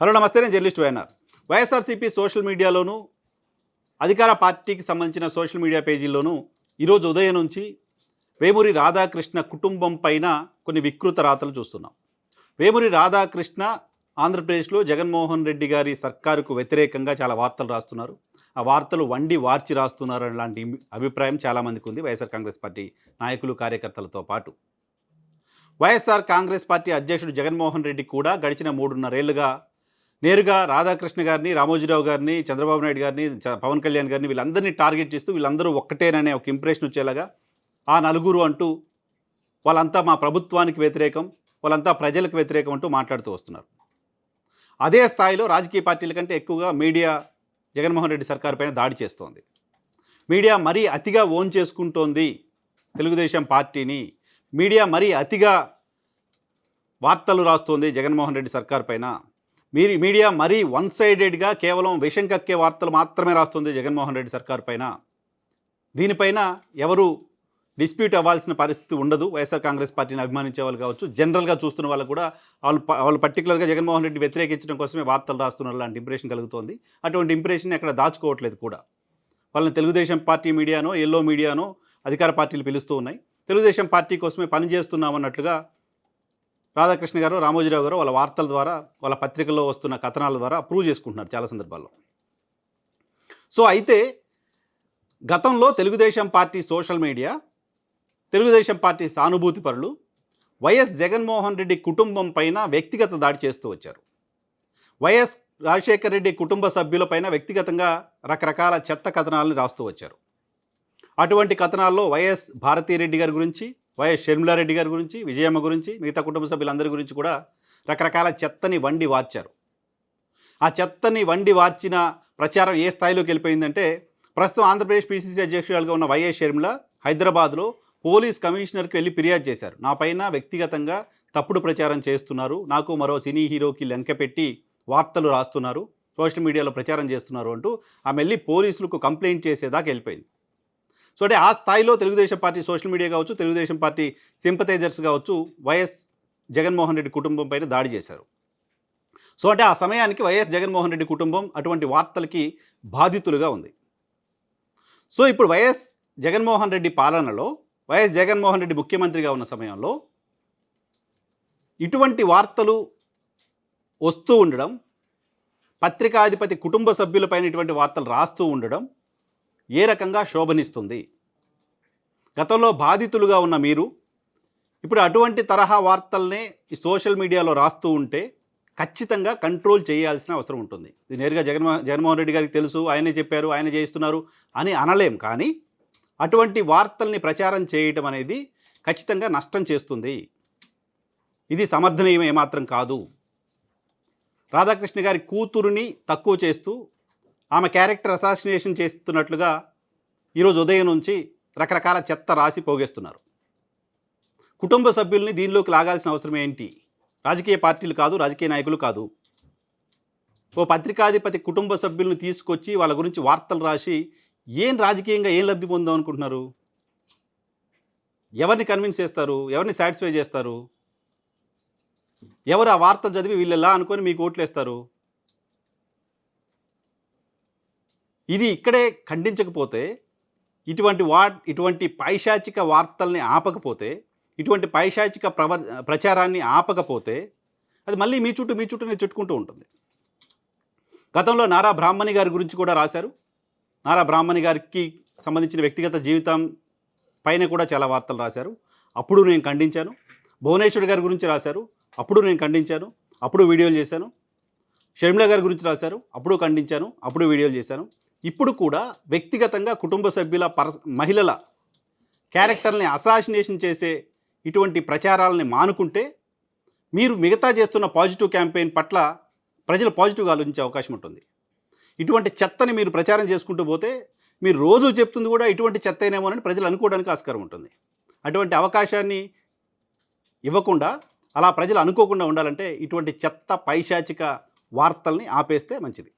Hello నమస్తే నేను journalist YNR. YSRCP social మీడియాలోను అధికార పార్టీకి సంబంధించిన సోషల్ మీడియా పేజీల్లోనూ ఈరోజు ఉదయం నుంచి వేమూరి రాధాకృష్ణ కుటుంబం పైన కొన్ని వికృత రాతలు చూస్తున్నాం. వేమూరి రాధాకృష్ణ ఆంధ్రప్రదేశ్లో జగన్మోహన్ రెడ్డి గారి సర్కారుకు వ్యతిరేకంగా చాలా వార్తలు రాస్తున్నారు. ఆ వార్తలు వండి వార్చి రాస్తున్నారు లాంటి అభిప్రాయం చాలామందికి ఉంది వైఎస్ఆర్ కాంగ్రెస్ పార్టీ నాయకులు కార్యకర్తలతో పాటు. వైఎస్ఆర్ కాంగ్రెస్ పార్టీ అధ్యక్షుడు జగన్మోహన్ రెడ్డి కూడా గడిచిన మూడున్నరేళ్ళుగా నేరుగా రాధాకృష్ణ గారిని రామోజీరావు గారిని చంద్రబాబు నాయుడు గారిని పవన్ కళ్యాణ్ గారిని వీళ్ళందరినీ టార్గెట్ చేస్తూ వీళ్ళందరూ ఒక్కటేననే ఒక ఇంప్రెషన్ వచ్చేలాగా ఆ నలుగురు అంటూ వాళ్ళంతా మా ప్రభుత్వానికి వ్యతిరేకం వాళ్ళంతా ప్రజలకు వ్యతిరేకం అంటూ మాట్లాడుతూ వస్తున్నారు. అదే స్థాయిలో రాజకీయ పార్టీల కంటే ఎక్కువగా మీడియా జగన్మోహన్ రెడ్డి సర్కార్ పైన దాడి చేస్తోంది. మీడియా మరీ అతిగా ఓన్ చేసుకుంటోంది తెలుగుదేశం పార్టీని. మీడియా మరీ అతిగా వార్తలు రాస్తోంది జగన్మోహన్ రెడ్డి సర్కార్ పైన. మీరు మీడియా మరీ వన్ సైడెడ్గా కేవలం విషం కక్కే వార్తలు మాత్రమే రాస్తుంది జగన్మోహన్ రెడ్డి సర్కార్ పైన. దీనిపైన ఎవరు డిస్ప్యూట్ అవ్వాల్సిన పరిస్థితి ఉండదు. వైఎస్ఆర్ కాంగ్రెస్ పార్టీని అభిమానించే వాళ్ళు కావచ్చు జనరల్గా చూస్తున్న వాళ్ళు కూడా వాళ్ళు వాళ్ళు పర్టికులర్గా జగన్మోహన్ రెడ్డి వ్యతిరేకించడం కోసమే వార్తలు రాస్తున్నారు లాంటి ఇంప్రెషన్ కలుగుతోంది. అటువంటి ఇంప్రెషన్ ఎక్కడ దాచుకోవట్లేదు కూడా. వాళ్ళని తెలుగుదేశం పార్టీ మీడియానో ఎల్లో మీడియానో అధికార పార్టీలు పిలుస్తూ ఉన్నాయి. తెలుగుదేశం పార్టీ కోసమే పనిచేస్తున్నామన్నట్లుగా రాధాకృష్ణ గారు రామోజీరావు గారు వాళ్ళ వార్తల ద్వారా వాళ్ళ పత్రికల్లో వస్తున్న కథనాల ద్వారా ప్రూవ్ చేసుకుంటున్నారు చాలా సందర్భాల్లో. సో అయితే గతంలో Telugu Desam party social media Telugu Desam party సానుభూతి పరులు వైఎస్ జగన్మోహన్ రెడ్డి కుటుంబం పైన వ్యక్తిగత దాడి చేస్తూ వచ్చారు. వైఎస్ రాజశేఖర రెడ్డి కుటుంబ సభ్యులపైన వ్యక్తిగతంగా రకరకాల చెత్త కథనాలను రాస్తూ వచ్చారు. అటువంటి కథనాల్లో వైఎస్ భారతీరెడ్డి గారి గురించి వైఎస్ షర్మిలారెడ్డి గారి గురించి విజయమ్మ గురించి మిగతా కుటుంబ సభ్యులందరి గురించి కూడా రకరకాల చెత్తని వండి వార్చారు. ఆ చెత్తని వండి వార్చిన ప్రచారం ఏ స్థాయిలోకి వెళ్ళిపోయిందంటే ప్రస్తుతం ఆంధ్రప్రదేశ్ పీసీసీ అధ్యక్షురాలుగా ఉన్న వైఎస్ షర్మిల హైదరాబాద్లో పోలీస్ కమిషనర్కి వెళ్ళి ఫిర్యాదు చేశారు. నా పైన వ్యక్తిగతంగా తప్పుడు ప్రచారం చేస్తున్నారు. నాకు మరో సినీ హీరోకి లెంక పెట్టి వార్తలు రాస్తున్నారు. సోషల్ మీడియాలో ప్రచారం చేస్తున్నారు అంటూ ఆమె వెళ్ళి పోలీసులకు కంప్లైంట్ చేసేదాకా వెళ్ళిపోయింది. సో అంటే ఆ స్థాయిలో తెలుగుదేశం పార్టీ సోషల్ మీడియా కావచ్చు తెలుగుదేశం పార్టీ సింపతైజర్స్ కావచ్చు వైఎస్ జగన్మోహన్ రెడ్డి కుటుంబం పైన దాడి చేశారు. సో అంటే ఆ సమయానికి వైఎస్ జగన్మోహన్ రెడ్డి కుటుంబం అటువంటి వార్తలకి బాధితులుగా ఉంది. సో ఇప్పుడు వైఎస్ జగన్మోహన్ రెడ్డి పాలనలో వైఎస్ జగన్మోహన్ రెడ్డి ముఖ్యమంత్రిగా ఉన్న సమయంలో ఇటువంటి వార్తలు వస్తూ ఉండడం పత్రికాధిపతి కుటుంబ సభ్యులపైన ఇటువంటి వార్తలు రాస్తూ ఉండడం ఏ రకంగా శోభనిస్తుంది? గతంలో బాధితులుగా ఉన్న మీరు ఇప్పుడు అటువంటి తరహా వార్తల్నే ఈ సోషల్ మీడియాలో రాస్తూ ఉంటే ఖచ్చితంగా కంట్రోల్ చేయాల్సిన అవసరం ఉంటుంది. ఇది నేరుగా జగన్మో జగన్మోహన్ రెడ్డి గారికి తెలుసు ఆయనే చెప్పారు ఆయన చేస్తున్నారు అని అనలేం. కానీ అటువంటి వార్తల్ని ప్రచారం చేయటం అనేది ఖచ్చితంగా నష్టం చేస్తుంది. ఇది సమర్థనీయం ఏమాత్రం కాదు. రాధాకృష్ణ గారి కూతురుని తక్కువ చేస్తూ ఆమె క్యారెక్టర్ అసాసినేషన్ చేస్తున్నట్లుగా ఈరోజు ఉదయం నుంచి రకరకాల చెత్త రాసి పోగేస్తున్నారు. కుటుంబ సభ్యుల్ని దీనిలోకి లాగాల్సిన అవసరం ఏంటి? రాజకీయ పార్టీలు కాదు రాజకీయ నాయకులు కాదు. ఓ పత్రికాధిపతి కుటుంబ సభ్యులను తీసుకొచ్చి వాళ్ళ గురించి వార్తలు రాసి ఏం రాజకీయంగా ఏం లబ్ధి పొందాం అనుకుంటున్నారు? ఎవరిని కన్విన్స్ చేస్తారు? ఎవరిని సాటిస్ఫై చేస్తారు? ఎవరు ఆ వార్తలు చదివి వీళ్ళెలా అనుకొని మీకు ఓట్లేస్తారు? ఇది ఇక్కడే ఖండించకపోతే ఇటువంటి వా ఇటువంటి పైశాచిక వార్తల్ని ఆపకపోతే ఇటువంటి పైశాచిక ప్రవ ప్రచారాన్ని ఆపకపోతే అది మళ్ళీ మీ చుట్టూ మీ చుట్టూనే చుట్టుకుంటూ ఉంటుంది. గతంలో నారా బ్రాహ్మణి గారి గురించి కూడా రాశారు. నారా బ్రాహ్మణి గారికి సంబంధించిన వ్యక్తిగత జీవితం పైన కూడా చాలా వార్తలు రాశారు. అప్పుడు నేను ఖండించాను. భువనేశ్వర్ గారి గురించి రాశారు. అప్పుడు నేను ఖండించాను. అప్పుడు వీడియోలు చేశాను. షర్మిల గారి గురించి రాశారు. అప్పుడు ఖండించాను. అప్పుడు వీడియోలు చేశాను. ఇప్పుడు కూడా వ్యక్తిగతంగా కుటుంబ సభ్యుల పర మహిళల క్యారెక్టర్ని అసాసినేషన్ చేసే ఇటువంటి ప్రచారాలని మానుకుంటే మీరు మిగతా చేస్తున్న పాజిటివ్ క్యాంపెయిన్ పట్ల ప్రజలు పాజిటివ్గా ఆలోచించే అవకాశం ఉంటుంది. ఇటువంటి చెత్తని మీరు ప్రచారం చేసుకుంటూ పోతే మీరు రోజు చెప్తుంది కూడా ఇటువంటి చెత్తనేమోనని ప్రజలు అనుకోవడానికి ఆస్కారం ఉంటుంది. అటువంటి అవకాశాన్ని ఇవ్వకుండా అలా ప్రజలు అనుకోకుండా ఉండాలంటే ఇటువంటి చెత్త పైశాచిక వార్తల్ని ఆపేస్తే మంచిది.